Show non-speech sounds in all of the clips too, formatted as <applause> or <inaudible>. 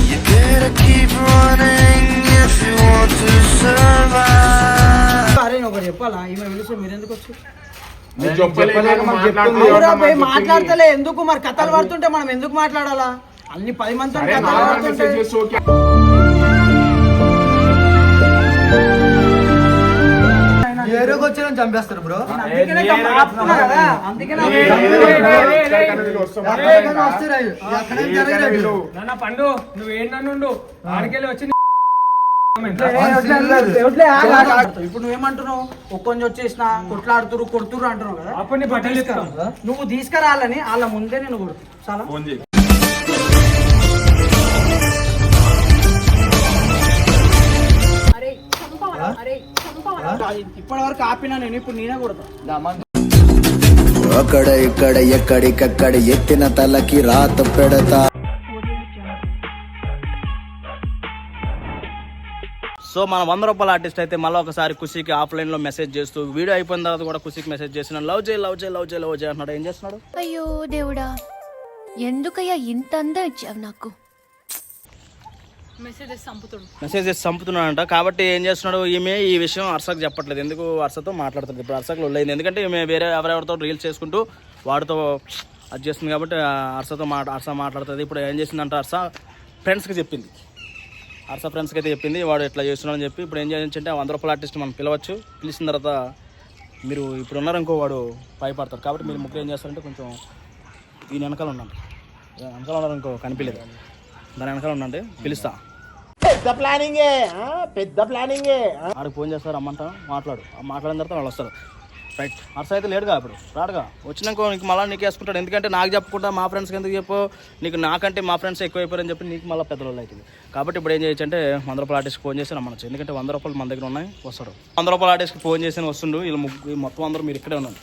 You better keep running if you want to survive. అరే నేను ఒకటి చెప్పాలా ఈమె పిలిస్తే వచ్చి. మాట్లాడతలే. ఎందుకు? మరి కథలు పడుతుంటే మనం ఎందుకు మాట్లాడాలా? అన్ని పది మంది కథలు పడుతుంటే. ఎక్కడికైనా జరగలేదు. వీళ్ళు. నాన్న పండు నువ్వేంటన్నుండు ఆడికెళ్ళి వచ్చి. ఇప్పుడు నువ్వేమంటున్నావు? ఒక్కొంచెం వచ్చేసిన కొట్లాడుతురు కొడుతురు అంటున్నావు కదా. అప్పుడు నువ్వు తీసుకురాలని వాళ్ళ ముందే నేను కొడుతు చాలా ఇప్పటి వరకు ఆపినా నేను ఇప్పుడు నేనే కొడతా. అక్కడ ఇక్కడ ఎక్కడికక్కడ ఎత్తిన తలకి రాత పెడతా. సో మన వంద రూపాయల ఆర్టిస్ట్ అయితే మళ్ళీ ఒకసారి ఖుషికి ఆఫ్లైన్లో మెసేజ్ చేస్తూ వీడియో అయిపోయిన తర్వాత కూడా ఖుషికి మెసేజ్ చేసిన లవ్ చేయి లవ్ చేయి లవ్ చేయి లవ్ చేయి అంటున్నాడు. ఏం చేస్తున్నాడు? అయ్యో దేవుడా ఎందుకయ్యా ఇంత అందం ఇచ్చావు నాకు? మెసేజెస్ మెసేజ్ చేసి చంపుతున్నాడంట. కాబట్టి ఏం చేస్తున్నాడు? ఈమె ఈ విషయం అర్సకు చెప్పట్లేదు. ఎందుకు అర్సతో మాట్లాడుతుంది ఇప్పుడు అర్సకు లొల్లైంది. ఎందుకంటే ఈమె వేరే ఎవరెవరితో రీల్స్ చేసుకుంటూ వాడితో అది చేస్తుంది కాబట్టి అర్సతో మాట అర్స మాట్లాడుతుంది. ఇప్పుడు ఏం చేసిందంటే అర్స ఫ్రెండ్స్కి చెప్పింది. అర్స ఫ్రెండ్స్కి అయితే చెప్పింది. వాడు ఇట్లా చేస్తున్నాడని చెప్పి ఇప్పుడు ఏం చేయాలంటే వంద రూపాయల ఆర్టిస్ట్ మనం పిలవచ్చు. పిలిచిన తర్వాత మీరు ఇప్పుడు ఉన్నారు ఇంకో వాడు భయపడతారు కాబట్టి మీరు ముగ్గురు ఏం చేస్తారంటే కొంచెం ఈయన వెనకాల ఉండండి. వెనకాల ఉన్నారు ఇంకో కనిపించలేదు. దాని వెనకాల ఉండండి. పిలుస్తా. ఆడికి ఫోన్ చేస్తారు రమ్మంట? మాట్లాడు. ఆ మాట్లాడిన తర్వాత వాళ్ళు వస్తారు. రైట్ అర్స అయితే లేడుగా ఇప్పుడు. రాడుగా. వచ్చినాక నీకు మళ్ళీ నీకు వేసుకుంటాడు. ఎందుకంటే నాకు చెప్పకుండా మా ఫ్రెండ్స్కి ఎందుకు చెప్పు? నీకు నాకంటే మా ఫ్రెండ్స్ ఎక్కువ అయిపోయారని చెప్పి నీకు మళ్ళీ పెద్ద రోజులు అవుతుంది. కాబట్టి ఇప్పుడు ఏం చేయొచ్చు అంటే వంద రూపాయల ఆర్టిస్ట్కి ఫోన్ చేసి రమ్మనొచ్చు. ఎందుకంటే వంద రూపాయలు మన దగ్గర ఉన్నాయి వస్తాడు వంద రూపాయల ఆర్టిస్ట్కి ఫోన్ చేసి వస్తుండు. వీళ్ళు ముగ్గురు మొత్తం అందరూ మీరు ఇక్కడే ఉన్నారు.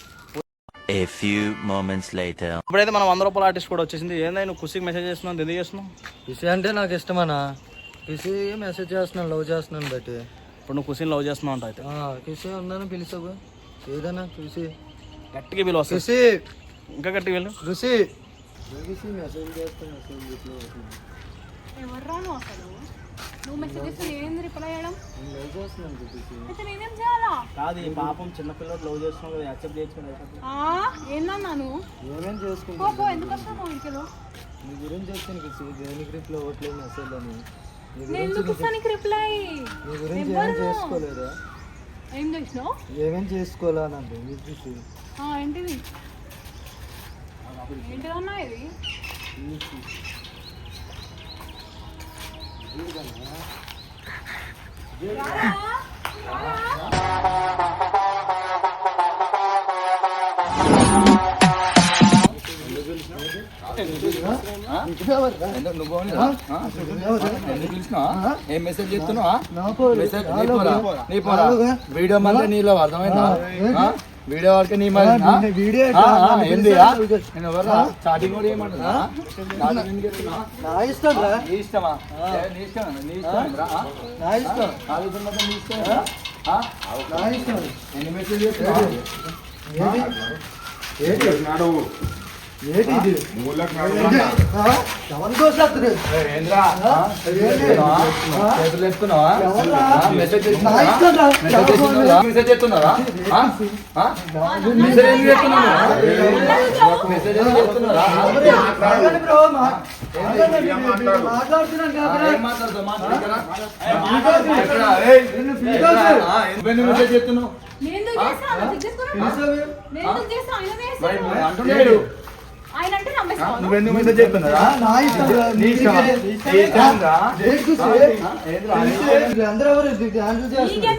A few moments later. ఇప్పుడైతే మనం వంద రూపాయల ఆర్టిస్ట్ కూడా వచ్చేసింది. ఏందా నువ్వు ఖుషికి మెసేజ్ చేస్తున్నావు? ఎందుకు చేస్తున్నావు? కిసి అంటే నాకు ఇష్టమన్నా. కిసి మెసేజ్ చేస్తున్నాను లవ్ చేస్తున్నాను బట్టి. ఇప్పుడు నువ్వు ఖుషిని లవ్ చేస్తున్నావు అంట అయితే. ఆ, కిసి ఉన్నాను పిలిచావు ఏదన్నా కిసి గట్టిగా వస్తుంది కిసి ఇంకా గట్టిగా వీళ్ళు రుసి కిసి మెసేజ్ చేస్తా మెసేజ్ ఎవర్రాను అసలు? నువ్వు మెసేజ్ చేస్తే నేనేం రిప్లై చేయడం? లవ్ చేస్తున్నాను కిసి అయితే నేనేం చేయాలా? కాదు ఈ పాపం చిన్నపిల్లలు లవ్ చేస్తున్నావు కదా యాక్సెప్ట్ చేయొచ్చు ఆ, ఏందన్నా నువ్వు? ఏమేం పో ఎందుకు వస్తావు ఇంటిలో? నీ గురించి చెప్తాను కిసి దేని గ్రిప్లో ఓట్లేదు మెసేజ్ అని. ఎందుకు ఇస్తానికి రిప్లై నీ గురించి ఏమేం చేసుకోలేదా? ఏం చేసినావు? ఏమేం చేసుకోవాలా నాకు ఆ, ఏంటిది? ఏంటిదన్నా ఇది? ఏం మెసేజ్ చేస్తున్నావా మెసేజ్ నీ పోరా నీ పోరా వీడియో మళ్ళీ నీలో అర్థమైందా వీడియో వరకు నీ మరి వీడియో ఏంది నేను స్టార్టింగ్ కూడా ఏమంటున్నా ఇష్టం నీ ఇష్టమా నీ నీ ఇష్టం నా ఇష్టం ఆలోచన నీ నా ఇష్టం ఎన్ని మెసేజ్ ఏంటి ఏంటి? ఎవరి? ఏంటి? ఆ? చేతులు ఎత్తుకున్నావా మెసేజ్ చేస్తున్నావా. Message message? మెసేజ్ ఎందుకు చేస్తున్నావు? మెసేజ్ ఎందుకు చేస్తున్నారా? మెసేజ్ చేస్తున్నావు? అంటున్నాడు. నమ్మేస్తావా నువ్వెందుకు మెసేజ్ చేస్తున్నారా ఆ, నా ఇష్టం. నీ? నీ అందరూ ఎవరు హ్యాండిల్ చేస్తున్నారు?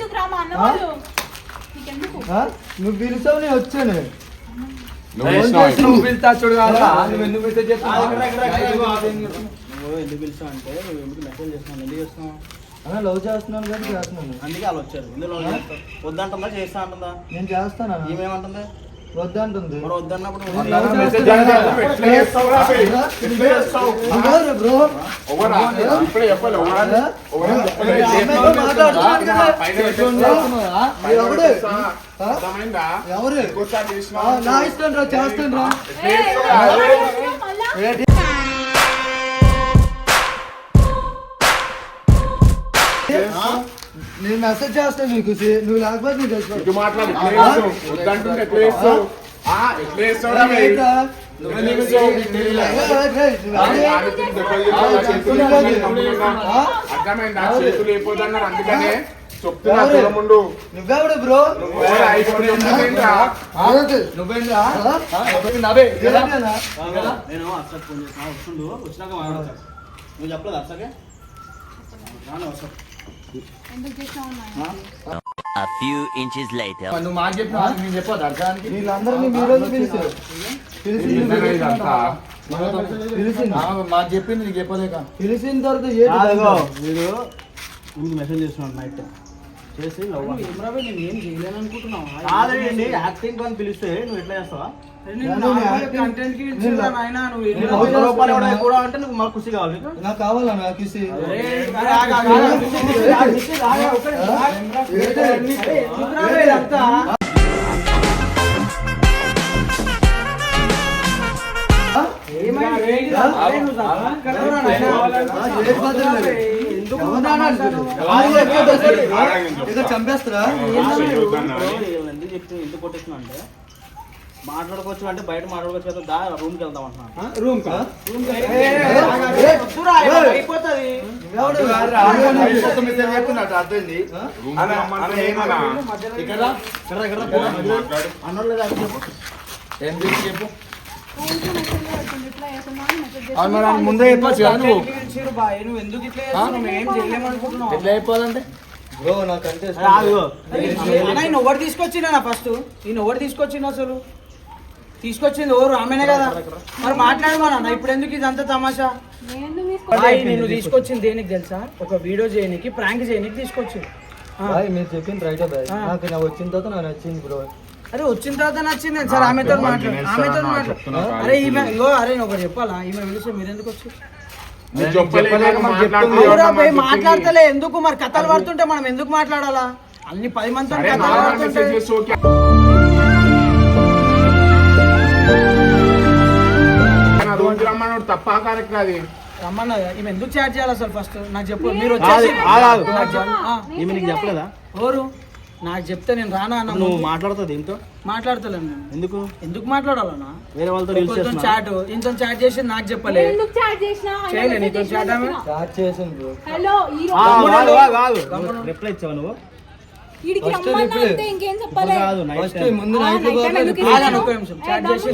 నువ్వు పిలిచావు నేను వచ్చాను. నువ్వు చూడు కాదా? ఎందుకు పిలిచావు అంటే నువ్వు ఎందుకు మెసేజ్ చేస్తున్నావు? ఎందుకు చేస్తున్నావు? అన్న లవ్ చేస్తున్నాను కానీ చేస్తున్నాను. అందుకే వాళ్ళు వచ్చారు. ఎందుకు లవ్ వద్దంటుందా? చేస్తా అంటుందా? నేను చేస్తాను ఈమెమంటుంది వద్దంటుంది? ఎవరు నా ఇష్టం రా చేస్తాను రా? నేను మెసేజ్ చేస్తాను నీకు నువ్వు లేకపోతే నీకు తెలుసు ఇటు మాట్లాడు ఎట్లా చేస్తావు? వద్దంటుంటే ఎట్లా చేస్తావు? ఆ, ఎట్లా ఆ? అర్థమైందా? చేతులు అందుకనే నువ్వెవడు బ్రో? నువ్వేంద్రా? నేను అర్సక్ ఫోన్ చేసిన వస్తుండు. వచ్చినాక మాట్లాడతాను నువ్వు చెప్పలేదు అర్సకే రాను అర్సక్ A few inches later. నువ్వు మాట చెప్పినా నేను చెప్పదు అర్థానికి. వీళ్ళందరినీ మీరు? పిలిచింది. మాట చెప్పింది నీకు చెప్పలేక. పిలిచిన తర్వాత వీడు ముందు మెసేజ్ చేస్తున్నాడు నైట్ చేసి లవ్ నేను ఏం చేయలేను అనుకుంటున్నావా కాదండి యాక్టింగ్ పని పిలిస్తే నువ్వు ఎట్లా చేస్తావా నీకు ఖుషి కావాలి నీకు కావాలా నాకు అరే, చంపేస్తారా. ఎందుకు చెప్తే ఎందుకు కొట్టేస్తున్నా అంటే మాట్లాడుకోవచ్చు అంటే బయట మాట్లాడుకోవచ్చు కదా దా రూమ్కి వెళ్దాం అంటున్నాను రూమ్ కా? ఏ, ఏ, వద్దురా, అయిపోతుంది ఎవడు? మెసేజ్ చెప్తున్నట్టు అర్థమైంది రూమ్కి రమ్మంటే ఏమన్నా? ఇక్కడ రా, ఇక్కడ రా, ఇక్కడ రా, ఇక్కడ రా. మాట్లాడు. అన్నోళ్ళు లేదా అది చెప్పు ఏం చేసి చెప్పు అవును మరి ముందే చెప్పచ్చు కదా నువ్వు. ఎట్లా ఎవరు తీసుకొచ్చిండ ఫస్ట్. ఈయన ఎవరు తీసుకొచ్చిండు అసలు. తీసుకొచ్చింది ఎవరు? ఆమెనే కదా. మరి మాట్లాడమన్నా ఇప్పుడు ఎందుకు ఇదంతా తమాషా? నిన్ను తీసుకొచ్చింది దేనికి తెలుసా? ఒక వీడియో చేయనికి ప్రాంక్ చేయనికి తీసుకొచ్చింది మీరు చెప్పింది రైట్ బాయ్. నాకు నాకు వచ్చిన తర్వాత నాకు నచ్చింది బ్రో. అరే వచ్చిన తర్వాత నచ్చింది. సార్ ఆమెతో మాట్లాడు. ఆమెతో మాట్లాడు. అరే ఈమె ఇగో అరే నేను ఒకటి చెప్పాలా? ఈమె పిలిస్తే మీరు ఎందుకు వచ్చి? మాట్లాడతలే. ఎందుకు మరి? కథలు పడుతుంటే మనం ఎందుకు మాట్లాడాలా? అన్ని పది మంది కథలు పడుతుంటే. రమ్మన్నాడు తప్ప కరెక్ట్ అది రమ్మన్నా ఈమె ఎందుకు చాట్ చేయాలి అసలు ఫస్ట్ నాకు చెప్పు మీరు వచ్చేసి చెప్పలేదా? ఎవరు? నాకు చెప్తే నేను రానా అన్న నువ్వు మాట్లాడుతుంది దీంతో? మాట్లాడతలేను నేను. ఎందుకు? ఎందుకు మాట్లాడాలన్నా? వేరే వాళ్ళతో రీల్స్ చేస్తున్నా చాట్ ఇంత చాట్ చేసి నాకు చెప్పలే. ఎందుకు చాట్ చేసినా? చేయలే నీతో చాట్ ఆమె. బ్రో హలో ఈ రిప్లై ఇచ్చావా నువ్వు? రమ్మన్నా ఇంకేం చెప్పలే? కాదు నైట్ ముందు నైట్ నిమిషం. చాట్ చేసి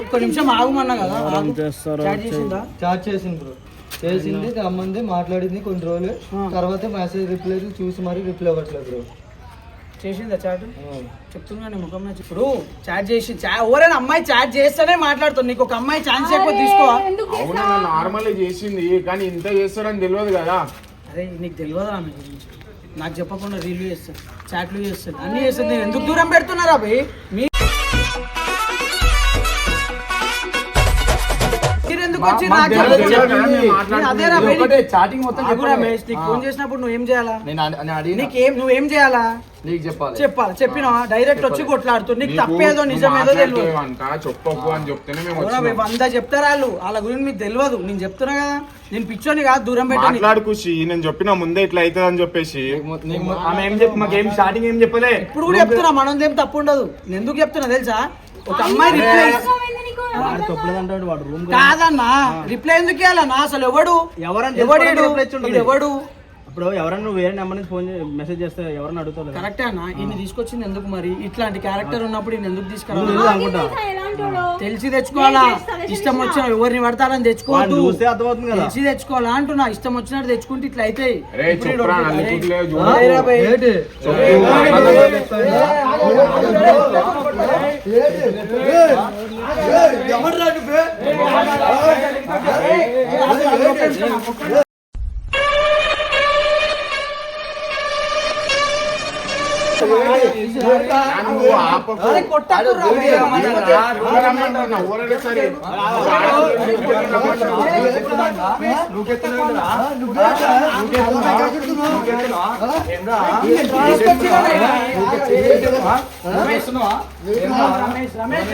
ఒక్క నిమిషం. ఆగుమన్నా కదా? ఆగు. చేస్తారు చాట్ చేసిందా? చాట్ చేసింది బ్రో చేసింది రమ్మంది మాట్లాడింది కొన్ని రోజులు. తర్వాత మెసేజ్ రిప్లై చూసి మరి రిప్లై ఇవ్వట్లేదు బ్రో చేసిందా చాట్? చెప్తున్నా నీ ముఖం మీద. ఇప్పుడు చాట్ చేసి చా- ఎవరైనా అమ్మాయి చాట్ చేస్తేనే మాట్లాడుతుంది. నీకు ఒక అమ్మాయి ఛాన్స్ ఎక్కువ తీసుకో. అవునా నార్మల్ చేసింది కానీ ఇంత చేస్తాడని తెలియదు కదా. అరే నీకు తెలియదు ఆమె గురించి? నాకు చెప్పకుండా రివ్యూ చేస్తుంది చాట్లు చేస్తుంది అన్ని చేస్తుంది. నేను ఎందుకు దూరం పెడుతున్నారా భయ్ మీ చాటింగ్ మొత్తం ఫోన్ చేసినప్పుడు నువ్వు ఏం చేయాలా? నేను అడి- నేను అడిగిన. నీకేం నువ్వేం చేయాలా? నీకు చెప్పాలి. చెప్పాలి. చెప్పినావా? డైరెక్ట్ వచ్చి కొట్లాడుతూ నీకు తప్పేదో నిజమేదో తెలియదు చెప్పకు అని చెప్తేనే మేము వంద చెప్తారు వాళ్ళు? వాళ్ళ గురించి మీకు తెలియదు నేను చెప్తున్నా కదా. నేను పిచ్చోని కాదు దూరం పెట్టాను. మాట్లాడు ఖుషి నేను చెప్పిన ముందే ఇట్లా అవుతుంది అని చెప్పేసి. ఆమె ఏం చెప్పి మాకు ఏం స్టార్టింగ్ ఏం చెప్పలే? ఇప్పుడు కూడా చెప్తున్నా మనం ఏం తప్పు ఉండదు. నేను ఎందుకు చెప్తున్నా తెలుసా? ఒక అమ్మాయి రిప్లై కాదన్నా రిప్లై ఎందుకు ఇవ్వాలన్నా? అసలు ఎవడు. ఈడు ఎవడు ఇప్పుడు ఎవరన్నా నువ్వు వేరే నెంబర్ నుంచి ఫోన్ మెసేజ్ చేస్తే ఎవరన్నా అడుగుతావు కరెక్టే అన్న ఈయన తీసుకొచ్చింది ఎందుకు మరి ఇట్లాంటి క్యారెక్టర్ ఉన్నప్పుడు ఈయన ఎందుకు అనుకుంటా ఎలాంటోడు తెలిసి తెచ్చుకోవాలా ఇష్టం వచ్చిన ఎవరిని పడతారని వాడిని తెచ్చుకోవద్దు చూస్తే అర్థమవుతుంది కదా తెలిసి తెచ్చుకోవాలా అంటున్నా ఇష్టం వచ్చినట్టు తెచ్చుకుంటే ఇట్లా రే Ramesh, Ramesh,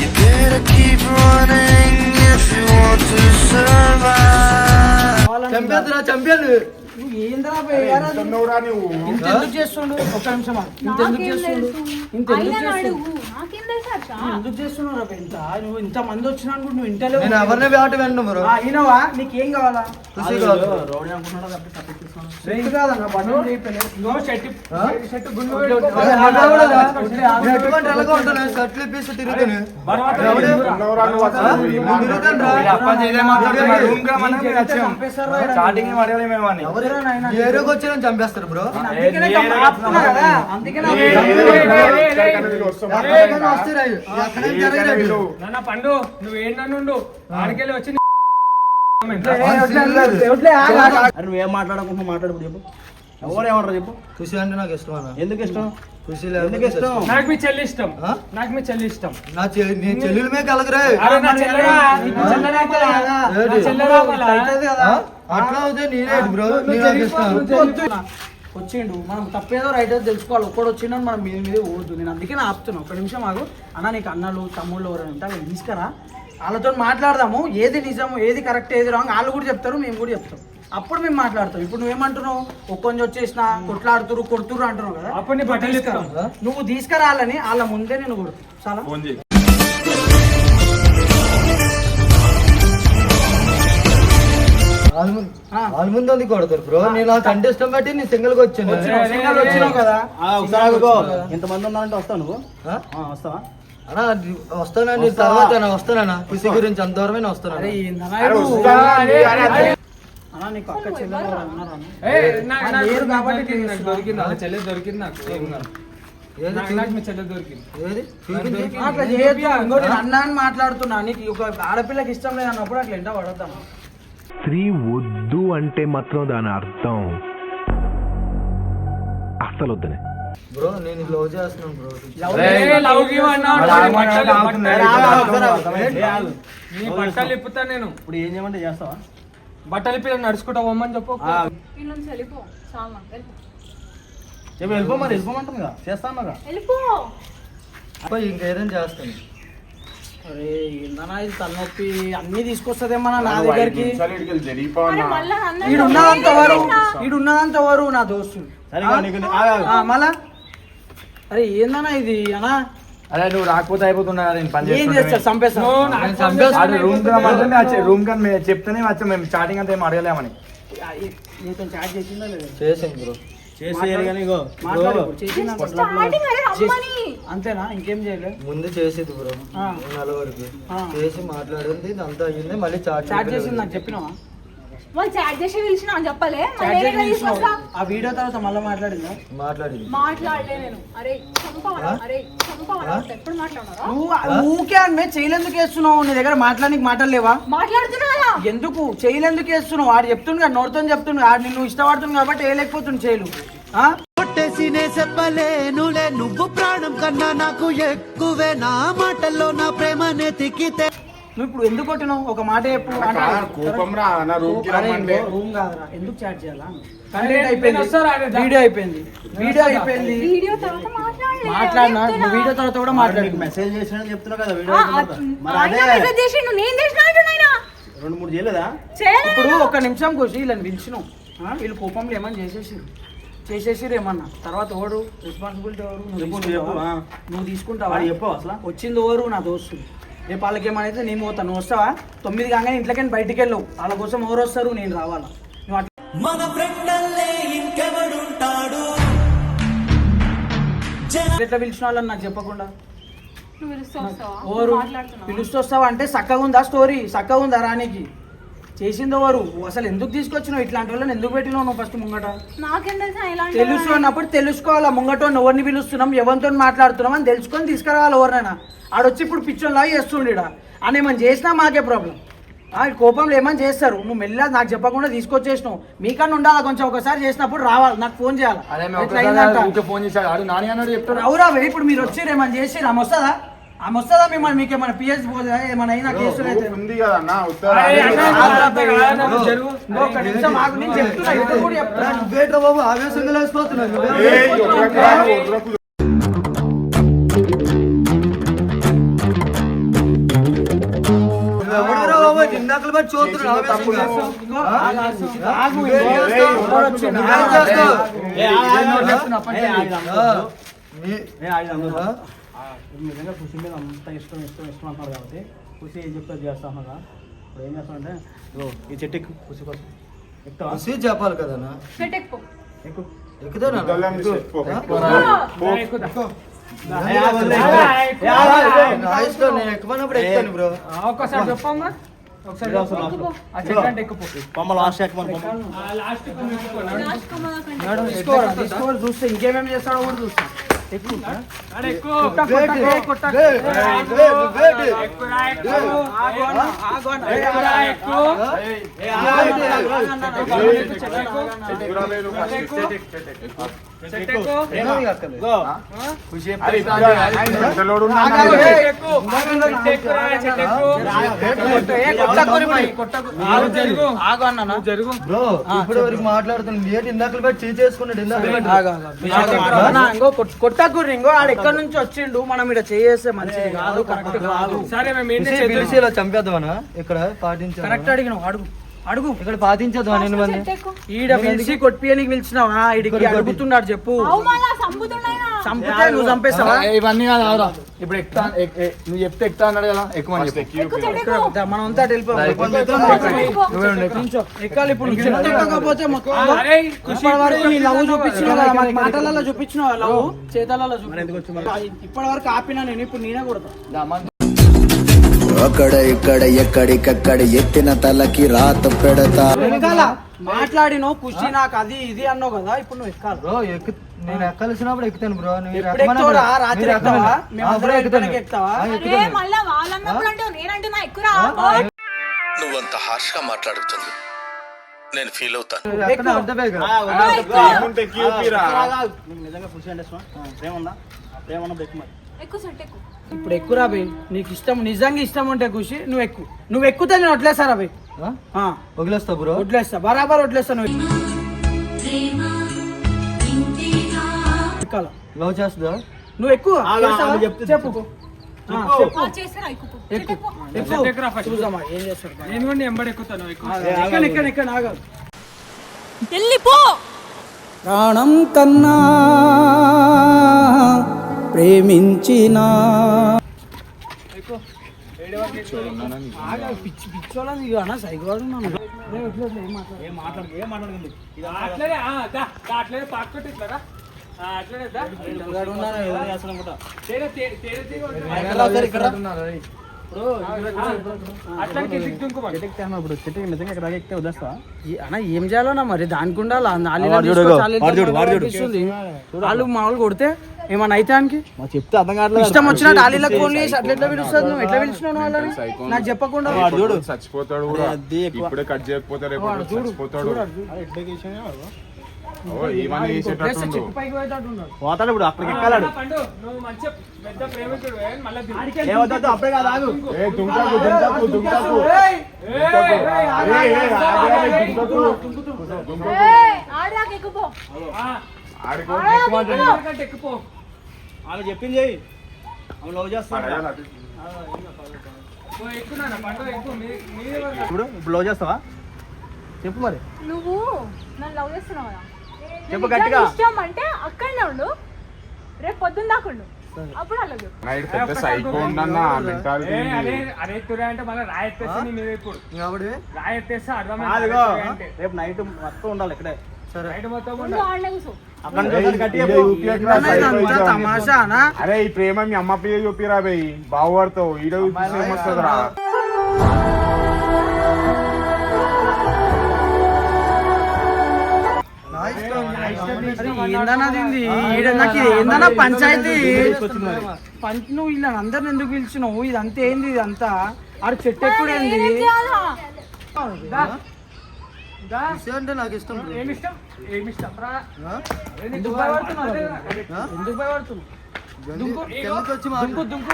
You better keep running if you want to survive. చంపేద్దురా చంపేయాలి నువ్వురా నువ్వు ఇంత ఎందుకు చేస్తుండు? ఒక నిమిషం. ఇంత ఎందుకు చేస్తుండు? ఇంత ఎందుకు నువ్వు ఎందుకు చేస్తున్నావు రా ఇంత నువ్వు ఇంత మంది వచ్చినా కూడా నువ్వు ఇంటలో నేను ఎవరిని వేట వెండు బ్రో. అయినవా నీకేం కావాలా? కాదన్న బండి చేయలేదు ఇదిగో షర్ట్ ఆ? షర్ట్ గుండు అరే, పెట్టుకో. అలా కూడా రా. నేను ఎటువంటి ఎలాగో ఉంటాను షర్ట్లు ఇప్పేసి తిరుగుతాను బర్వాత ఎవడు? ఉన్నవరా నువ్వు అసలు ఆ? నువ్వు ఈ నువ్వు తిరుగుతాను రా. ఎవరురా నాయనా? ఈ ఏరియాకి వచ్చి నన్ను చంపేస్తారు బ్రో. నాన్న పండు నువ్వు ఏంటన్నుండు ఆడికెళ్ళి వచ్చి నువ్వేం మాట్లాడకుండా మాట్లాడు ఇప్పుడు చెప్పు ఎవరు ఏమంటారు చెప్పు? ఖుషి అంటే నాకు ఇష్టం అన్న. ఎందుకు ఇష్టం? ఖుషి ఎందుకు ఇష్టం? నాకు మీ చెల్లి ఇష్టం? నాకు మీ చెల్లి ఇష్టం. నా చెల్లి నీ చెల్లెల మీద కలగరే? అట్లా అవుతే నేనే బ్రో. వచ్చిండు. మనం తప్పేదో రైట్ ఏదో తెలుసుకోవాలి. ఒక్కడు వచ్చిండు మనం మీద మీద ఓడదు నేను అందుకే నా ఆపుతున్నా. ఒక నిమిషం ఆగు. అన్న నీకు అన్నలు తమ్ముళ్ళు ఎవరైనా ఉంటే తీసుకురా. వాళ్ళతో మాట్లాడదాము. ఏది నిజము ఏది కరెక్ట్ ఏది రాంగ్ వాళ్ళు కూడా చెప్తారు మేము కూడా చెప్తాం. అప్పుడు మేము మాట్లాడతాం. ఇప్పుడు నువ్వేమంటున్నావు? ఒక్కొంది వచ్చేసిన కొట్లాడుతురు కొడుతురు అంటున్నావు కదా? అప్పుడు నీ బట్టలు ఇస్తాం నువ్వు తీసుకురాలని వాళ్ళ ముందే నేను కొడుతు చాలా? ఫోన్ చేయి. వాళ్ళ ముందు ఉంది కొడతారు బ్రో? నేను ఇష్టం బట్టి నేను సింగిల్గా వచ్చాను సింగల్ వచ్చినావు కదా. ఇంతమంది ఉన్నారంటే వస్తావు నువ్వు? ఆ? ఆ, వస్తావా? అన్నా వస్తానండి తర్వాత వస్తానన్నా. ఖుషి గురించి అంత దూరమే అరే వస్తాను అన్నా నీకు అక్క చెల్లెలు ఉన్నారా అన్న? లేరు కాబట్టి దొరికింది, నాకు చెల్లి దొరికింది నాకు ఏం కాదు. ఏది నాకు- నాకు మీ చెల్లి దొరికింది. ఏది చూపించి అట్లా చేయొద్దు ఇంకోటి అన్నా అని మాట్లాడుతున్నా. నీకు ఒక ఆడపిల్లకి ఇష్టం లేదు అన్నప్పుడు అట్లా ఎంట పడతాం స్త్రీ వద్దు అంటే మాత్రం దాని అర్థం. అస్సలు వద్దనే బ్రో నేను ఇది లవ్ చేస్తున్నాను బ్రో. ఏయ్, లవ్ గివ్ అన్నావు, మరి నీ ఆగు, బట్టలు- ఆగు, బట్టలు- ఆగు, ఒకసారి ఆగు. ఏ, ఆగు. నీ బట్టలు ఇప్పుతా నేను. ఇప్పుడు ఏం చేయమంటే చేస్తావా? బట్టలు ఇప్పి నడుచుకుంటా పోమని చెప్పు. చెప్పు వెళ్ళిపో. మరి వెళ్ళిపోమంటుందిగా చేస్తానుగా వెళ్ళిపో. ఇంకేదైనా చేస్తాను. అరే ఏందన్నా ఇది తలనొప్పి అన్ని తీసుకొస్తుందేమన్నా నా దగ్గరికి. మళ్ళా నా దోస్తులు అరే ఏందన్నా ఇది అన్నా? అరే నువ్వు రాకపోతే అయిపోతున్నా నేను పని ఏం చేస్తారు చంపేస్తాను నువ్వు నాకు నేను ఫోన్ చంపేస్తా. చేసి రూమ్ రూమ్ కానీ మేము చెప్తేనే వచ్చాం మేము స్టార్టింగ్ అంతా ఏం అడగలేమని. చేసిందా బ్రో అంతేనా? ఇంకేం చేయలేదు ముందు చేసేది బ్రో. నలుగురికి. చేసి మాట్లాడింది అంతా అయ్యింది మళ్ళీ చాట్ చాట్ చేసింది నాకు చెప్పినావా? వాళ్ళు చాట్ చేసి పిలిచిన అని చెప్పలే. ఎట్లా తీసుకొస్తా. ఆ వీడియో తర్వాత మళ్ళీ మాట్లాడిందా? మాట్లాడింది. మాట్లాడలే నేను. అరే చంపవరా? అరే చంపవరా? ఎప్పుడు మాట్లాడరా నువ్వు ఊకే అన్మే చేయలేందుకు వేస్తున్నావు నీ దగ్గర మాట్లాడానికి మాటలు లేవా మాట్లాడుతున్నా కదా ఎందుకు? చేయలేందుకు వేస్తున్నావు వాడు చెప్తుండు కదా నోటితో చెప్తుండు ఆడు నిన్ను ఇష్టపడుతుంది కాబట్టి వేయలేకపోతుంది చేయలు. ఆ? కొట్టేసినే చెప్పలేనులే నువ్వు ప్రాణం కన్నా నాకు ఎక్కువే. నా మాటల్లో నా ప్రేమనే తిక్కితే నువ్వు ఇప్పుడు ఎందుకు కొట్టినావు? ఒక మాట చెప్పు కోపం రా నా రూమ్కి అరే రమ్మంటే ఇంకో రూమ్ కాదురా. ఎందుకు చాట్ చేయాలా? కంటెంట్ అయిపోయింది. వీడియో అయిపోయింది. వీడియో అయిపోయింది. వీడియో తర్వాత మాట్లాడలే మాట్లాడినా? నువ్వు వీడియో తర్వాత కూడా మాట్లాడి. మెసేజ్ చేసినా చెప్తున్నా కదా వీడియో ఆ, మరి ఆయన అదే మెసేజ్ చేసిండు నేను చేసిన అంటున్నాయినా రెండు మూడు చేయలేదా? ఇప్పుడు ఒక నిమిషం కూర్చి వీళ్ళని పిలిచినావు వీళ్ళు కోపంలో ఏమని చేసేసిరు చేసేసిరు ఏమన్నా? తర్వాత ఎవరు? రెస్పాన్సిబిలిటీ ఎవరు? నువ్వు తీసుకుంటావా? చెప్పు, ఆ. నువ్వు తీసుకుంటావా? వాడు చెప్పు అసలు. వచ్చింది ఎవరు? నా దోస్తులు. రేపు వాళ్ళకి ఏమైతే నేను పోతాను నువ్వు వస్తావా? తొమ్మిది కాగానే ఇంట్లోకి బయటికి వెళ్ళవు వాళ్ళ కోసం ఎవరు వస్తారు నేను రావాలా? నువ్వు అట్లా మన ఇంకెవడుంటాడు ఎట్లా పిలిచిన వాళ్ళని నాకు చెప్పకుండా? ఓరు పిలుస్తూ వస్తావా అంటే చక్కగా ఉందా స్టోరీ చక్కగా ఉందా రానికి? చేసింది ఎవరు అసలు ఎందుకు తీసుకొచ్చినావు? ఇట్లాంటి వాళ్ళని ఎందుకు పెట్టినావు నువ్వు ఫస్ట్ ముంగట? నాకేం తెలుసా ఇలాంటి తెలుసు అన్నప్పుడు తెలుసుకోవాలా? ముంగట ఎవరిని పిలుస్తున్నాం ఎవరితో మాట్లాడుతున్నాం అని తెలుసుకొని తీసుకురావాలి ఎవరినైనా? ఆడొచ్చి ఇప్పుడు పిచ్చోన్లా చేస్తుండీడ అని ఏమైనా చేసినా మాకే ప్రాబ్లం ఆ కోపంలో ఏమైనా చేస్తారు? నువ్వు మెల్లగా నాకు చెప్పకుండా తీసుకొచ్చేసినావు. మీకన్నా ఉండాలా కొంచెం? ఒకసారి చేసినప్పుడు రావాలి. నాకు ఫోన్ చేయాలి? ఫోన్ చేశాడు. అవురా ఇప్పుడు మీరు వచ్చి ఏమైనా చేసి ఆమె వస్తుందా ఆమె వస్తుందా మిమ్మల్ని? మీకు ఏమైనా పిఎస్ పోదా ఏమైనా అయినా కేసులు అయితే. ఉంది కదా. అన్న ఒక్క నిమిషం ఆగు, నేను చెప్తున్నా ఇప్పుడు కూడా చెప్తున్నా. బాబు ఆవేశంగా బట్టి చూస్తున్నాడు నిజంగా ఖుషి మీద అంత ఇష్టం ఇష్టం ఇష్టం అంటున్నారు కాబట్టి ఖుషి ఏం చెప్తారు చేస్తా ఉన్నా ఇప్పుడు ఏం చేస్తామంటే ఇదిగో ఈ చెట్టు ఎక్కు ఖుషి కోసం. ఎక్కువ? చెప్పాలి కదనా ఎక్కువ ఎక్కువ ఒక్కసారి చెప్పమ్మా ఒకసారి తీసుకోవాలి చూస్తే ఇంకేమేమి చేస్తాడో కూడా చూస్తా. ఎక్కువ జరుగు. బ్రో ఇప్పుడు వరకు పెట్టి చేసుకున్నాడు ఇంకో కొట్- కొట్టకూరి ఇంకో ఆడు ఎక్కడి నుంచి వచ్చిండు మనం ఇక్కడ చేస్తే మంచిది కాదు కరెక్ట్ కాదు సరే మేము చంపేద్దామనా ఇక్కడ పాటించాను కరెక్ట్ అడిగినావు అడుగు అడుగు. ఇక్కడ పాటించద్దాం ఎన్ని మంది ఈడ పిలిచి కొట్టియనికి పిలిచినావా? ఈడికి అడుగుతున్నాడు చెప్పు. చంపితే నువ్వు చంపేస్తావా? ఇవన్నీ కాదు. ఇప్పుడు ఎక్కుతా నువ్వు చెప్తే ఎక్కుతా అన్నాడు కదా ఎక్కువ మనం అంతా. ఎక్కాలి ఇప్పుడు ఎక్కకపోతే లవ్ చూపించిన మాటలలో చూపించిన లవ్ చేతలలో చూపించిన ఇప్పటి వరకు ఆపినా నేను ఇప్పుడు నేనే కొడతా. అక్కడ ఇక్కడ ఎక్కడికక్కడ ఎత్తిన తలకి రాత పెడతా. వెనకాల మాట్లాడినావు ఖుషి నాకు అది ఇది అన్నావు కదా ఇప్పుడు నువ్వు ఎక్కాలి. బ్రో ఎక్కు నేను ఎక్కాల్సినప్పుడు ఎక్కుతాను బ్రో. నువ్వంత హార్ష్గా మాట్లాడుతుంది. నేను ఫీల్ అవుతాను. నిజంగా ఖుషి అంటే ప్రేమ ఉందా? ప్రేమ ఎక్కువ. ఎక్కువ సెట్ ఎక్కువ. ఇప్పుడు ఎక్కురా బై. నీకు ఇష్టం నిజంగా ఇష్టం ఉంటే ఖుషి నువ్వు ఎక్కువ. నువ్వు ఎక్కుతే నేను వదిలేస్తారా బై. ఆ? ఆ, వదిలేస్తా బ్రో. వదిలేస్తా. బరాబర్ వదిలేస్తా నువ్వు. ఎక్కాల. లవ్ చేస్తుందా? నువ్వు ఎక్కువ? చేస్తావా? చెప్పు. ఆ, చెప్పు. ఆ, చేస్తారా? ఎక్కువ. సెట్ ఎక్కువ ఎక్కువ. చెట్టు ఎక్కురా first. చూద్దామా ఏం చేస్తాడు నేను కూడా నీ ఎంబడి ఎక్కుతాను ఎక్కువ. ఎక్కడ ఎక్కడ ఎక్కడ ఆగాలి వెళ్ళిపో ప్రాణం కన్నా ప్రేమించిన పిచ్చి పిచ్చోళ్ళని ఇక అన్న సైకోడు ఏం మాట్లాడు ఏం మాట్లాడుతుంది అట్లనే ఇప్పుడు చెట్టు నిజంగా ఇక్కడ ఎక్కితే వదిలేస్తా అన్న ఏం చేయాలన్నా మరి? దానికి ఉండాలి. వాళ్ళు మామూలు కొడితే ఏమన్నా అయితే ఆయనకి చెప్తే అర్థం కావట్లేదు ఇష్టం వచ్చినట్టు ఆలీలకు ఫోన్ చేసి అట్లా ఎట్లా పిలుస్తుంది నువ్వు? ఎట్లా పిలిచినావు వాళ్ళని. నాకు చెప్పకుండా ఇప్పుడు చచ్చిపోతాడు కూడా. అది ఎక్కువ. ఇప్పుడే కట్ చేయకపోతే రేపు చచ్చిపోతాడు పోతాడు ఇప్పుడు అక్కడికి ఎక్కాలాడు. పండు నువ్వు మంచిగా పెద్ద ప్రేమికుడు మళ్ళీ ఏమవుతుందో అప్పుడే కాదు దుంకాకు దుంకాకు దుంకాకు దుంకాకు ఆమె చెప్పింది చెయ్యి. ఆమె లవ్ మీరే ఇప్పుడు ఇప్పుడు లవ్ చేస్తావా? చెప్పు మరి. నువ్వు నన్ను లవ్ చేస్తున్నావు? కదా చెప్పు గట్టిగా. ఇష్టం అంటే అక్కడనే ఉండు. రేపు పొద్దున్న దాకా ఉండు. అప్పుడు అలా చెప్పు నైట్ పెద్ద సైకో ఉందన్న మెంటాలిటీ ఏ, అరే అరే తురే అంటే మళ్ళీ రాయెత్తేసి నీ మీద ఇప్పుడు. కాబట్టి రాయెత్తేస్తే అదిగో అర్థమైంది రేపు నైట్ మొత్తం ఉండాలి ఇక్కడే. నైట్ మొత్తం అరే ఈ ప్రేమ మీ అమ్మ పిల్ల చూపిరా బయ్ బావవారితో ఈడ ఏమొస్తుందిరా? ఏందన్నా పంచాయతీ? పంచ్ నువ్వు ఇలా అందరిని ఎందుకు పిలిచినావు? ఇదంతా ఏంది ఇదంతా? ఆడ చెట్టు ఎక్కుడేంది అంటే నాకు ఇష్టం ఎందుకు భయపడుతున్నావు? ఎందుకు భయపడుతున్నావు? దుంకు దుంకు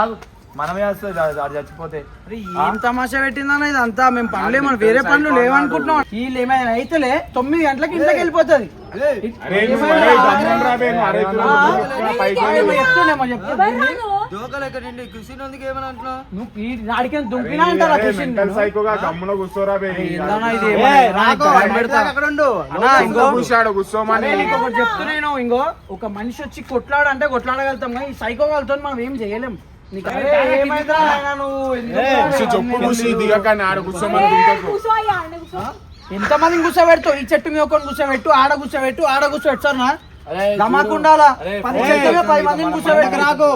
ఆగు. మనమే వస్తుంది అది చచ్చిపోతే అరే ఏం తమాషా పెట్టిందన్న ఇదంతా మేము పనులు ఏమన్నా వేరే పనులు లేవనుకుంటున్నాం వీళ్ళు ఏమైనా అయితేలే తొమ్మిది గంటలకు ఇంట్లోకి వెళ్ళిపోతుంది ఇంకో ఒక మనిషి వచ్చి కొట్లాడు అంటే కొట్లాడగలుగుతాం కానీ ఈ సైకో వాళ్ళతో మనం ఏం చేయలేం నీకు అరే, ఏమైందిరా నాయనా నువ్వు? ఎందుకు కూర్చో, చెప్పు కూర్చి దిగక ఆడ కూర్చోమని దించకు కూర్చో అయ్యా ఆడనే కూర్చో. ఎంత మందిని కూర్చోబెడతావు ఈ చెట్టు మీద ఒకరిని కూర్చోబెట్టు ఆడ కూర్చోబెట్టు ఆడ కూర్చోబెట్టు. సార్ నా దమాకుండాలా పది చెట్ల మీద పది మందిని కూర్చోబెట్టు నాకు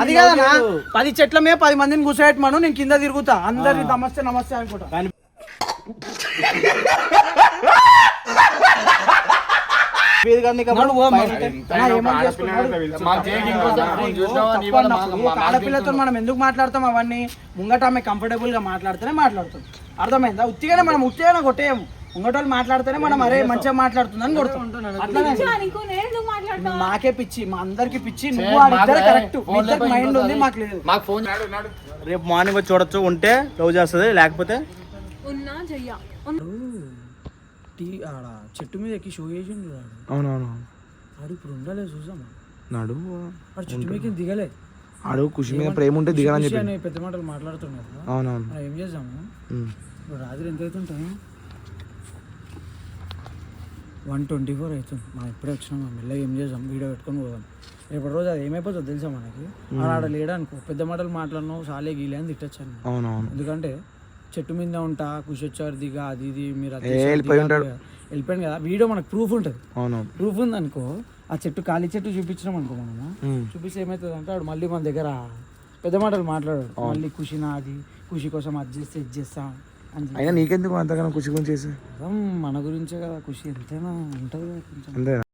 అది కదనా పది చెట్ల మీద పది మందిని కూర్చోబెట్టమను నేను కింద తిరుగుతా. అందరికి నమస్తే నమస్తే అనుకుంటా. <laughs> ఆడపిల్లతో మనం ఎందుకు మాట్లాడతాం అవన్నీ? ముంగట ఆమె కంఫర్టబుల్గా మాట్లాడితేనే మాట్లాడుతాం అర్థమైందా? ఉత్తిగానే మనం ఉత్తిగానే కొట్టేయము. ముంగటోళ్ళు మాట్లాడితేనే మనం అరే మంచిగా మాట్లాడుతుందని కొడతాం. అట్లనే కూర్చో, నీకు నేను ఎందుకు మాట్లాడతా? మాకే పిచ్చి. మా అందరికి పిచ్చి. నువ్వు కరెక్ట్. మైండ్ ఉంది మాకు లేదు. మాకు ఫోన్ రేపు మార్నింగ్ వచ్చి చూడొచ్చు. ఉంటే లవ్ చేస్తుంది లేకపోతే ఉన్నా చెట్టు మీద ఎక్కి షో చేసిండు వాడు. అవునవును వాడు ఇప్పుడు ఉండలేదు చూసామా? నాడు వాడు చెట్టు మీద దిగలే. ఆడు ఖుషి మీద ప్రేమ ఉంటే దిగనని చెప్పి. పెద్ద మాటలు మాట్లాడుతున్నాడు కదా. అవునవును. మనం ఏం ఉమ్. ఇప్పుడు రాత్రి ఎంత అవుతుంటాం వన్ ట్వంటీ ఫోర్ అవుతుంది. మనం ఇప్పుడే వచ్చినాం మెల్లగా ఏం చేద్దాం వీడియో పెట్టుకొని పోదాం. రేపటి రోజు అది ఏమైపోతుందో తెలుసా మనకి? ఆడ లేడనుకో పెద్ద మాటలు మాట్లాడినావు సాలే గీలే అని తిట్టచ్చాను అవునవును. ఎందుకంటే చెట్టు మీద ఉంటా కుషి వచ్చారు దిగా అది ఇది మీరు వెళ్ళిపోయి ఉంటాడు. వెళ్ళిపోయాను కదా. వీడియో మనకు ప్రూఫ్ ఉంటుంది. అవునవును ప్రూఫ్ ఉందనుకో ఆ చెట్టు ఖాళీ చెట్టు చూపించినాం అనుకో మనము. చూపిస్తే ఏమవుతుంది అంటే వాడు మళ్ళీ మన దగ్గర పెద్ద మాటలు మాట్లాడాడు. మళ్ళీ ఖుషి నాది ఖుషి కోసం అది చేస్తే ఇది చేస్తా అని. అయినా నీకెందుకు అంతగానో ఖుషి గురించి చేసి? మన గురించే కదా ఖుషి ఎంతైనా ఉంటుంది కదా కొంచెం. అంతేనా?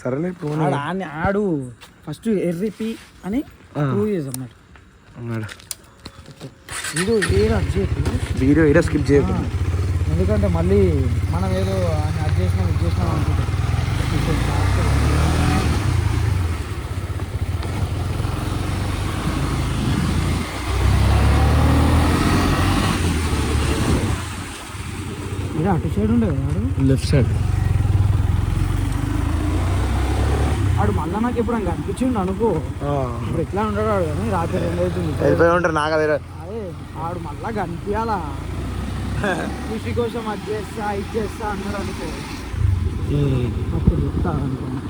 సరేలే ఆడు. ఫస్ట్ ఎర్రిపి అని ప్రూవ్ చేసాం అన్నట్టు ఉన్నాడు. ఇది ఏ అబ్జెక్ట్ వీడియో ఏదో స్కిప్ చేయకు. ఎందుకంటే మళ్ళీ మనం ఏదో ఆయన అది చేసినాం ఇది చేసినాం అనుకుంటాం. అటు సైడ్ ఉండే కదా వాడు? లెఫ్ట్ సైడ్ నాకు ఎప్పుడు కనిపించిండు అనుకో. ఇప్పుడు ఎట్లా ఉంటాడు రాత్రి రెండు అవుతుంది. వెళ్ళిపోయి ఉంటారు నాకు అదే ఆడు మళ్ళా కనిపించాలా కృషి కోసం అది చేస్తా ఇది చేస్తా అన్నాడు అనుకో. అప్పుడు చెప్తా అనుకున్నా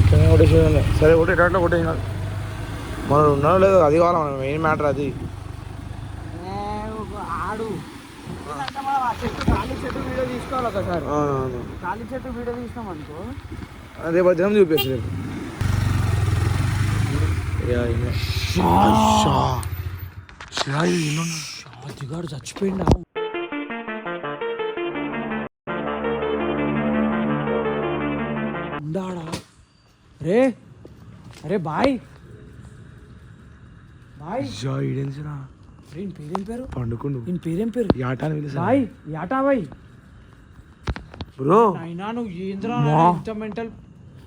ఇట్లనే కొట్టేసేయాలి సరే కొట్టే ఎట్లా కొట్టేసినాడు మనం ఉన్నాడో లేదో అది కావాలి మనం మెయిన్ మ్యాటర్ అది. ఆడు. ఖాళీ చెట్టు వీడియో తీసుకోవాలి ఒకసారి. అవునవును ఖాళీ చెట్టు వీడియో తీసినాం అనుకో. రేపు దినం రేపు. చచ్చిపోయిండా ఉండాడా? రే అరే బాయ్. బాయ్. అయ్యా, ఈడేంటిరా? రే ఈయన పేరేం పేరు? పండుకుండు. ఈయన పేరేం పేరు? యాట అని పిలుస్తా. బాయ్ యాటా బాయ్. బ్రో. అయినా నువ్వు ఏంద్రా? మా. ఇంత మెంటల్.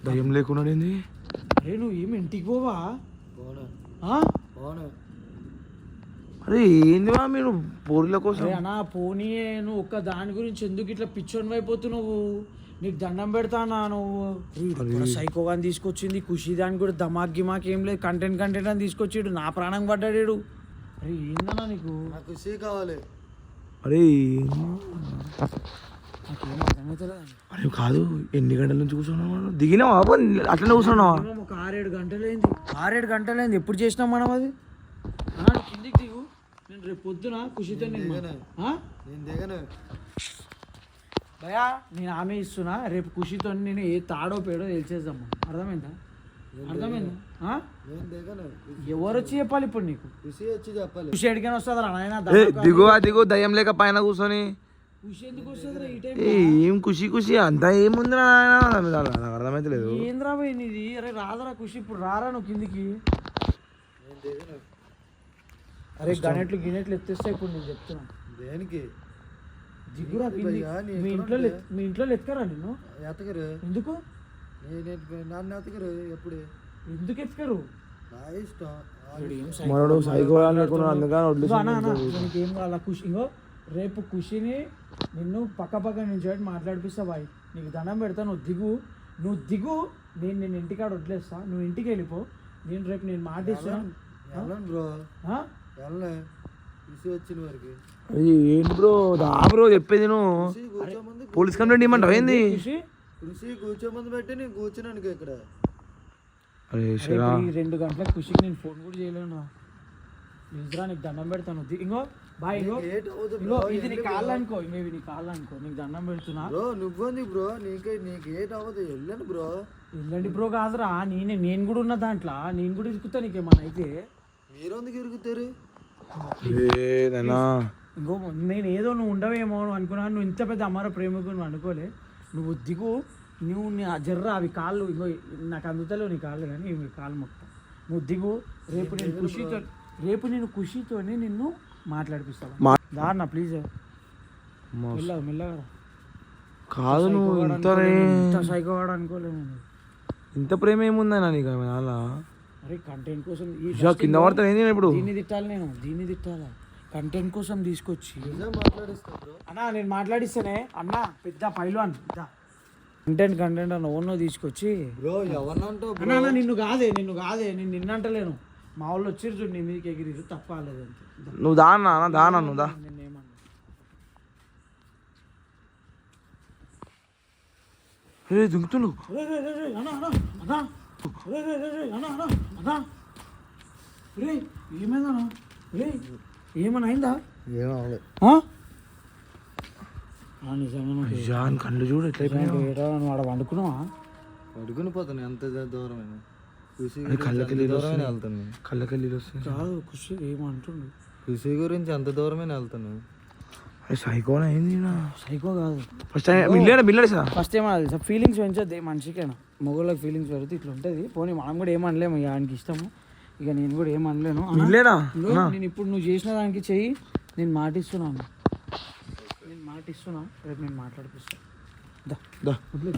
దయ్యం లేకున్నాడు ఏంది? అరే నువ్వు ఏం ఇంటికి పోవా? ఆ? అరే ఏంది మా మీరు పోరీల కోసం? అరే అన్నా పోనీ నువ్వు ఒక్క దాని గురించి ఎందుకు ఇట్లా పిచ్చోని అయిపోతున్నావు? నీకు దండం పెడతానా నువ్వు. వీడు కూడా సైకోగా అని తీసుకొచ్చింది ఖుషి దాని కూడా దమాక్ గిమాక్ ఏం లేదు కంటెంట్ కంటెంట్ అని తీసుకొచ్చాడు నా ప్రాణం పడ్డాడు అరే ఏందన్నా నీకు? నాకు ఖుషి కావాలి. అరే అరే కాదు ఎన్ని గంటల నుంచి కూర్చున్నావు? మనం? దిగినావా? అబ్బా? అట్లనే కూర్చున్నావా? ఒక ఆరేడు గంటలైంది. ఆరేడు గంటలైంది ఎప్పుడు చేసినాం మనం అది? కిందికి దిగు. నేను రేపు పొద్దున ఖుషితో నేను ఆ? నేను దిగను. భయా నేను ఆమె ఇస్తున్నా. రేపు ఖుషితో నేను ఏ తాడో పేడో తెలిసేద్దాం అర్థమైందా? అర్థమైందా? ఆ? నేను దిగను? ఎవరు వచ్చి చెప్పాలి ఇప్పుడు నీకు? ఖుషి వచ్చి చెప్పాలి. ఖుషి ఎడికైనా వస్తుందా నాయన? దిగువా దిగు దయ్యం లేక పైన కూర్చొని. ఖుషి ఎందుకు వస్తుంది ఈ టైం ఏ, ఖుషి ఖుషి అంతా ఏముంది? నాకు నాకు అర్థమైతలేదు. ఏంద్రా అరే రాదరా ఖుషి ఇప్పుడు రారా నువ్వు కిందికి? అరే గణెట్లు గినెట్లు ఎత్తేస్తే ఇప్పుడు నేను చెప్తున్నా. దేనికి? దిగురా మీ ఇంట్లో? లెత్- మీ ఇంట్లో ఎత్తుకరా నిన్ను? ఎతకరు ఎందుకు? నేను నన్ను ఎతకరు ఎప్పుడు? ఎందుకు ఎత్తుకరు? నా ఇష్టం. మనోడు సైకో అనుకున్నాడు అందుకని ఇగో వదిలేసి అన్న అన్న నీకు ఏం కావాలా? ఖుషి ఇంకో రేపు ఖుషిని నిన్ను పక్క పక్క నుంచి మాట్లాడిపిస్తా బాయ్. నీకు దండం పెడతా నువ్వు దిగు. నువ్వు దిగు నేను నేను ఇంటికాడ వదిలేస్తా. నువ్వు ఇంటికి వెళ్ళిపో. నేను రేపు నేను మాట ఇస్తున్నా వెళ్ళను బ్రో? ఆ? వెళ్ళలే ఖుషి వచ్చిన వరకు. అయ్యి, ఏంటి బ్రో? దా బ్రో చెప్పేది నువ్వు పోలీస్ కంప్లైంట్ ఇవ్వమంటావు ఏంది? ఖుషి కూర్చోమంది పెట్టి నేను కూర్చున్నాను ఇక్కడ. అరే శరా. ఈ రెండు గంటలకు ఖుషికి నేను ఫోన్ కూడా చేయలేను రా. ప్లీజ్రా నీకు దండం పెడతాను. ఇంకో బాయ్ ఇంకో ఇంకో బ్రో ఇది నీ కాళ్ళు అనుకో ఇవి నీ కాళ్ళు అనుకో. నీకు దండం పెడుతున్నా. బ్రో నువ్వుంది బ్రో నీకే నీకు ఏట్ అవ్వదు వెళ్ళను బ్రో. వెళ్ళండి బ్రో కాదురా. నేనే నేను కూడా ఉన్న దాంట్లో. నేను కూడా ఇరుకుతా నీకేమన్నా అయితే. మీరు ఎందుకు ఇరుగుతారు ఇంకో నేను ఏదో నువ్వు ఉండవేమో అని అనుకున్నాను నువ్వు ఇంత పెద్ద అమ్మార ప్రేమకు నువ్వు అనుకోలే. నువ్వు దిగు. నువ్వు నీ ఆ జర్ర అవి కాళ్ళు ఇంకో నాకు అందుతలేవు నీ కాళ్ళు కానీ ఇవి కాళ్ళు మొత్తం. నువ్వు దిగు. రేపు నేను ఖుషితో రేపు నేను ఖుషితోనే నిన్ను మాట్లాడిపిస్తాను. దాన్న ప్లీజ్ మెల్లగా మెల్లగా. కాదు నువ్వు ఇంత సైకోవాడు అనుకోలేదు ఇంత ప్రేమ ఏముందన్నా నీకు నాన్న? అరే కంటెంట్ కోసం ఈ కింద పడతాను ఏంది నేను ఇప్పుడు? దీన్ని తిట్టాలి నేను దీన్ని తిట్టాలా? కంటెంట్ కోసం తీసుకొచ్చి. మాట్లాడిస్తా బ్రో. అన్నా నేను మాట్లాడిస్తేనే అన్న పెద్ద పైల్వాన్ కంటెంట్ కంటెంట్ అన్న ఓన్నో తీసుకొచ్చి. బ్రో అన్న అన్న నిన్ను కాదే నిన్ను కాదే నేను నిన్నంటలేను మా వాళ్ళు వచ్చారు చూడు నీ మీదకి ఎగిరిరు తప్పాలేదు అంతే. దా, నువ్వు దానా అన్న దానా నువ్వు దా. నిన్నేమన్నా ఏ దుంకుతుండు. రే, రే, అన్న అన్న అన్న. ఏమైందన్నా రే ఏమన్నా అయిందా జాన్ కళ్ళు చూడు నువ్వు ఆడ వండుకున్నావా పడుకుని పోతాను ఎంత దూరమైనా? ఖుషి అది కళ్ళకి నీళ్ళు దూరమైనా. వెళ్తాను కళ్ళకి నీళ్ళు వస్తాయి కాదు ఖుషి ఏమంటుండు? ఖుషి గురించి ఎంత దూరమైనా వెళ్తాను సైకోనా ఏంది సైకో కాదు. ఫస్ట్ టైం మిల్లడా మిల్లడా సార్? ఫస్ట్ ఏమో తెలుసా ఫీలింగ్స్ పెంచొద్దు మనిషికైనా. మగవాళ్ళకి ఫీలింగ్స్ పెడితే ఇట్లా ఉంటుంది. పోనీ మనం కూడా ఏమనలేము ఇక ఆయనకి ఇష్టము. ఇక నేను కూడా ఏమనలేను. మిల్లేడా ఇదిగో నేను ఇప్పుడు నువ్వు చేసిన దానికి చెయ్యి నేను మాటిస్తున్నాను. నేను మాటిస్తున్నా రేపు నేను మాట్లాడిపిస్తాను